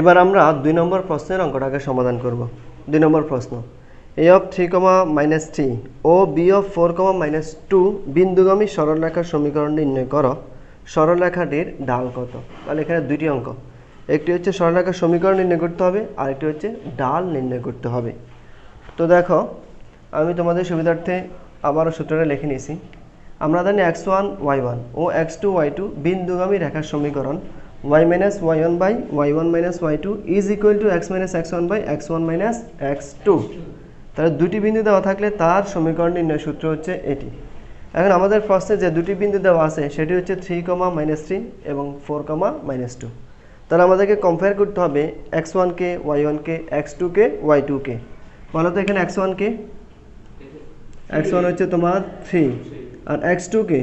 এবার আমরা দুই নম্বর প্রশ্নের অঙ্কটাকে সমাধান করব। দুই নম্বর প্রশ্ন। A of three comma minus three O B of four comma minus two বিন্দুগামী সরলরেখার সমীকরণ নির্ণয় করো। সরলরেখাটির ডাল কত? তাহলে এখানে দুইটি অঙ্ক। একটি হচ্ছে সরলরেখার সমীকরণ নির্ণয় করতে হবে আর একটি হচ্ছে ডাল নির্ণয় করতে হবে। তো দেখো, আমি তোমাদের সুবিধার্থে আবারও সূত্রটা লিখে নিয়েছি। আমরা জানি এক্স ওয়ান ওয়াই ওয়ান ও এক্স টু ওয়াই টু বিন্দুগামী রেখার সমীকরণ। Y minus y one by y one minus y two is equal to x minus x one by x one minus x two তাহলে দুটি বিন্দু দেওয়া থাকলে তার সমীকরণ নির্ণয় সূত্র হচ্ছে এটি। এখন আমাদের প্রশ্নে যে দুটি বিন্দু দেওয়া আছে, সেটি হচ্ছে থ্রি কমা মাইনাস থ্রি এবং ফোর কমা মাইনাস টু তাহলে আমাদেরকে কম্পেয়ার করতে হবে এক্স ওয়ানকে ওয়াই ওয়ানকে এক্স টুকে ওয়াই টুকে বলো তো এখানে এক্স ওয়ানকে এক্স ওয়ান হচ্ছে তোমার থ্রি আর এক্স টুকে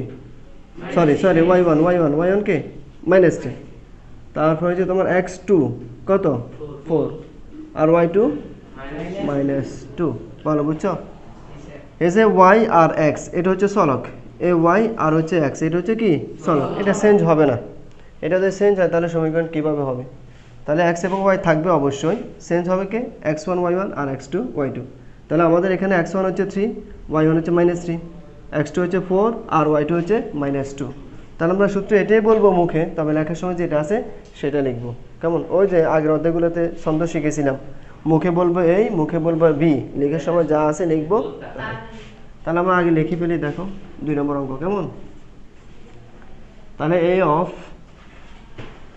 sorry sorry y one y one y ওয়ানকে মাইনাস থ্রি তারপর হচ্ছে তোমার এক্স টু কত? ফোর আর ওয়াই টু মাইনাস টু ভালো বুঝছ? এস এ ওয়াই আর এক্স এটা হচ্ছে সলক। এ ওয়াই আর হচ্ছে এক্স এটা হচ্ছে কি? সলক। এটা চেঞ্জ হবে না। এটা যদি চেঞ্জ হয় তাহলে সমীকরণ কীভাবে হবে? তাহলে এক্স এবং ওয়াই থাকবে অবশ্যই। চেঞ্জ হবে কে? এক্স ওয়ান ওয়াই ওয়ান আর এক্স টু ওয়াই টু তাহলে আমাদের এখানে এক্স ওয়ান হচ্ছে থ্রি ওয়াই ওয়ান হচ্ছে মাইনাস থ্রি এক্স টু হচ্ছে ফোর আর ওয়াই টু হচ্ছে মাইনাস টু তাহলে আমরা সূত্র এটাই বলব মুখে, তবে লেখার সময় যেটা আছে সেটা লিখব। কেমন? ওই যে আগের অধ্যায়গুলোতে ছন্দ শিখেছিলাম। মুখে বলব এই, মুখে বলব বি। লেখার সময় যা আছে লিখব। তাহলে আমরা আগে লিখে ফেলি, দেখো, দুই নম্বর অঙ্ক, কেমন? তাহলে A of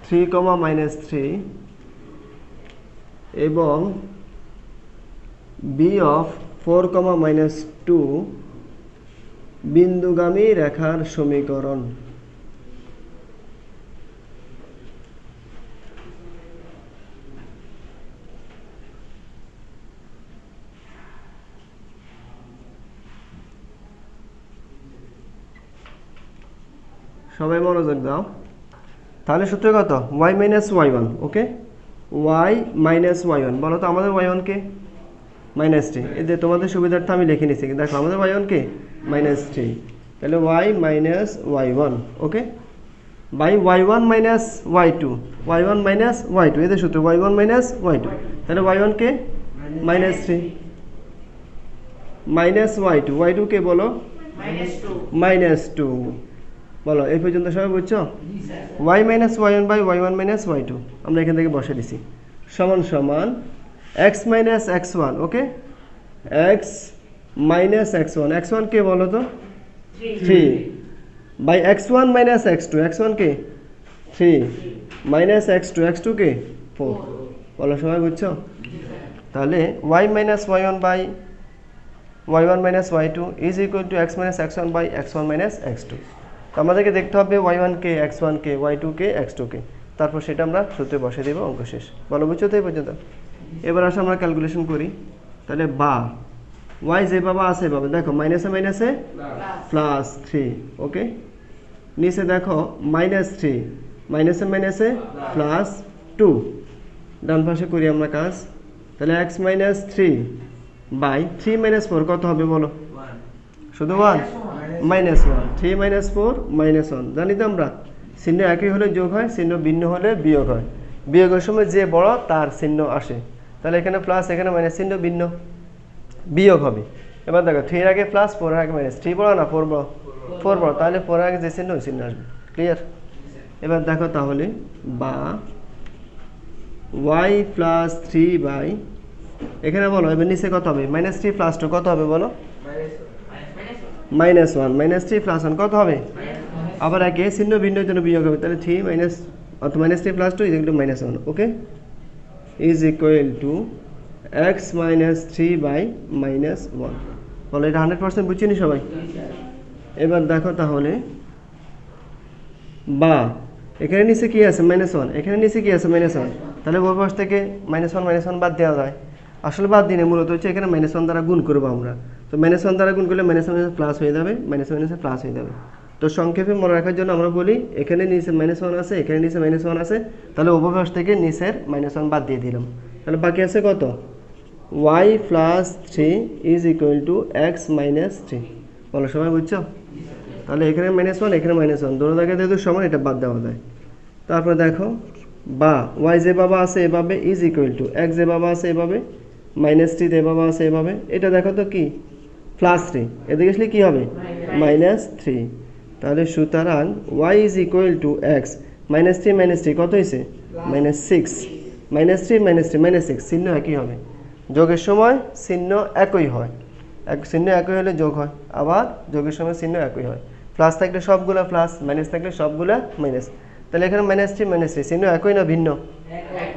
three comma minus three এবং B of four comma minus two বিন্দুগামী রেখার সমীকরণ। সবাই মনোযোগ দাও তাহলে সূত্র কত? Y minus y one okay y minus y one বলো তো আমাদের ওয়াই ওয়ানকে মাইনাস থ্রি যে তোমাদের সুবিধার্থে আমি লিখে নিচ্ছি দেখো আমাদের ওয়াই ওয়ানকে মাইনাস থ্রি তাহলে y minus y one okay by y one minus y two y one minus y two এদের সূত্র y one minus y two তাহলে ওয়াই ওয়ানকে minus three minus y two y টুকে বলো? Minus two বলো, এই পর্যন্ত সবাই বুঝছ? Y minus y one by y one minus y two আমরা এখান থেকে বসে দিছি। সমান সমান x minus x one okay x minus x one x one কে বলো তো? Three by x one minus x two x one K? Three minus x two x two K? Four বলো, সবাই বুঝছ? তাহলে y minus y one by y one minus y two is equal to x minus x one by x one minus x two আমাদেরকে দেখতে হবে y one কে x one কে y two কে এক্স টু কে তারপর সেটা আমরা সূত্রে বসে দেবো অঙ্ক শেষ। বলো বুঝছ তো এই পর্যন্ত? এবার আসে আমরা ক্যালকুলেশন করি। তাহলে বা ওয়াই যে বাবা আছে বাবা দেখো মাইনাসে মাইনাসে প্লাস থ্রি ওকে নিচে দেখো মাইনাস থ্রি মাইনাসে মাইনাসে প্লাস টু ডান পাশে করি আমরা কাজ। তাহলে x minus three by three minus four কত হবে বলো? শুধু one minus one three minus four minus one জানি তো আমরা, চিহ্ন একই হলে যোগ হয়, চিহ্ন ভিন্ন হলে বিয়োগ হয়। বিয়োগের সময় যে বড়, তার চিহ্ন আসে। তাহলে এখানে প্লাস এখানে মাইনাস চিহ্ন ভিন্ন। বিয়োগ হবে। এবার দেখো থ্রির আগে প্লাস ফোরের আগে মাইনাস থ্রি বড় না ফোর বড়? ফোর বড়। তাহলে ফোরের আগে যে চিহ্ন, ওই চিহ্ন আসবে। ক্লিয়ার এবার দেখো তাহলে, বা ওয়াই প্লাস থ্রি বাই এখানে বলো, এবার নিচে কত হবে? মাইনাস থ্রি প্লাস টু কত হবে বলো? Minus one minus three plus one কত হবে? আবার একে চিহ্ন ভিন্ন, জন্য বিয়োগ হবে। তাহলে থ্রি মাইনাস অর্থাৎ minus three plus two is equal to minus one okay is equal to x minus three by minus one বলো, এটা হান্ড্রেড পার্সেন্ট বুঝছিনি সবাই? এবার দেখো তাহলে। বা, এখানে নিচে কি আছে? মাইনাস ওয়ান এখানে নিচে কি আছে? মাইনাস ওয়ান তাহলে ওই পাশ থেকে মাইনাস ওয়ান মাইনাস ওয়ান বাদ দেওয়া যায়। আসলে বাদ দিনে মূলত হচ্ছে এখানে মাইনাস ওয়ান দ্বারা গুণ করব আমরা। তো মাইনাস ওয়ান দ্বারা গুণ করলে মাইনাস ওয়ান প্লাস হয়ে যাবে মাইনাস মাইনাসে প্লাস হয়ে যাবে। তো সংক্ষেপে মনে রাখার জন্য আমরা বলি, এখানে নিচে মাইনাস ওয়ান আছে, এখানে নিচে মাইনাস ওয়ান আছে, তাহলে উপপাশ থেকে নিচের মাইনাস ওয়ান বাদ দিয়ে দিলাম। তাহলে বাকি আছে কত? Y plus three is equal to x minus three বলো সবাই, বুঝছ? তাহলে এখানে মাইনাস ওয়ান এখানে মাইনাস ওয়ান দোনো জায়গায় যেহেতু সমান, এটা বাদ দেওয়া যায়। তারপরে দেখো, বা ওয়াই যে বাবা আছে এভাবে ইজ ইকুয়াল টু এক্স যে বাবা আছে এভাবে মাইনাস থ্রি যেভাবে আছে এভাবে এটা দেখো তো কি? প্লাস থ্রি এদিকে আসলে কী হবে? মাইনাস থ্রি তাহলে সুতরাং y is equal to x minus three minus three কত হয়েছে? Minus six minus three minus three minus six চিহ্ন একই হবে। যোগের সময় চিহ্ন একই হয়। এক চিহ্ন একই হলে যোগ হয়। আবার যোগের সময় চিহ্ন একই হয়। প্লাস থাকলে সবগুলো প্লাস মাইনাস থাকলে সবগুলো মাইনাস তাহলে এখানে মাইনাস থ্রি মাইনাস থ্রি চিহ্ন একই না ভিন্ন?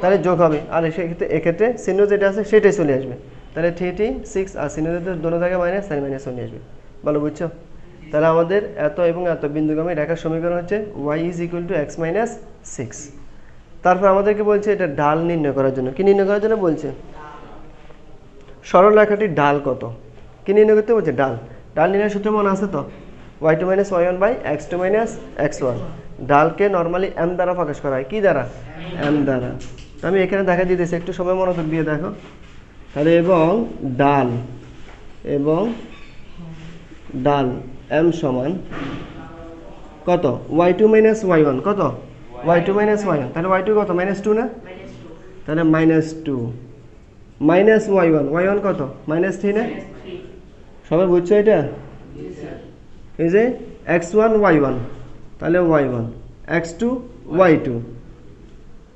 তাহলে যোগ হবে। আর সেক্ষেত্রে এক্ষেত্রে চিহ্ন যেটা আছে সেটাই চলে আসবে। তাহলে থ্রি থ্রি সিক্স আর চিহ্ন যেটা দোনো জায়গায় মাইনাস তাহলে মাইনাস চলে আসবে। ভালো বুঝছ? তাহলে আমাদের এত এবং এত বিন্দুগামী রেখার সমীকরণ হচ্ছে y is equal to x minus six তারপর আমাদেরকে বলছে এটা ডাল নির্ণয় করার জন্য। কি নির্ণয় করার জন্য বলছে? সরল রেখাটির ডাল কত? কি নির্ণয় করতে বলছে? ডাল ডাল নির্ণয় সূত্র মনে আছে তো? Y two minus y one by x two minus x one ডালকে নর্মালি এম দ্বারা প্রকাশ করা হয়। কী দ্বারা? এম দ্বারা। আমি এখানে দেখা দিতেছি, একটু সময় মনোযোগ দিয়ে দেখো। তাহলে এবং ডাল এবং ডাল, এম সমান কত? Y two minus y one কত? Y two minus y one তাহলে ওয়াই টু কত? মাইনাস টু না? তাহলে minus two minus y one y one কত? মাইনাস থ্রি না? সবাই বুঝছ এটা? এই যে এক্স ওয়ান ওয়াই ওয়ান তাহলে y one x two y two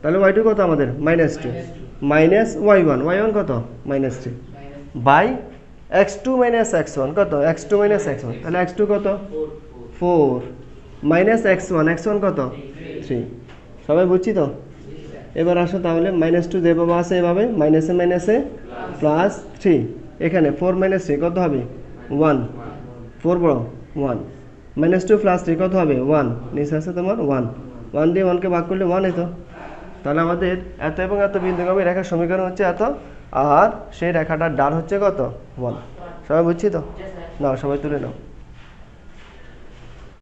তাহলে ওয়াই টু কত আমাদের? Minus two minus y one y one কত? Minus three by x two minus x one কত? X two minus x one তাহলে x two কত? Four minus x one x one কত? Three সবাই বুঝছি তো? এবার আসো তাহলে মাইনাস টু যেভাবে আছে এভাবে মাইনাসে মাইনাসে প্লাস থ্রি এখানে ফোর মাইনাস থ্রি কত হবে? ওয়ান ফোর বড় one minus two plus three কত হবে? ওয়ান নিচে আছে তোমার ওয়ান ওয়ান দিয়ে ওয়ানকে ভাগ করলে ওয়ান এতো তাহলে আমাদের এত এবং এত বিন্দুগামী রেখার সমীকরণ হচ্ছে এত আর সেই রেখাটার ডান হচ্ছে কত? বল। সবাই বুঝছি তো? না সবাই তুলে নাও।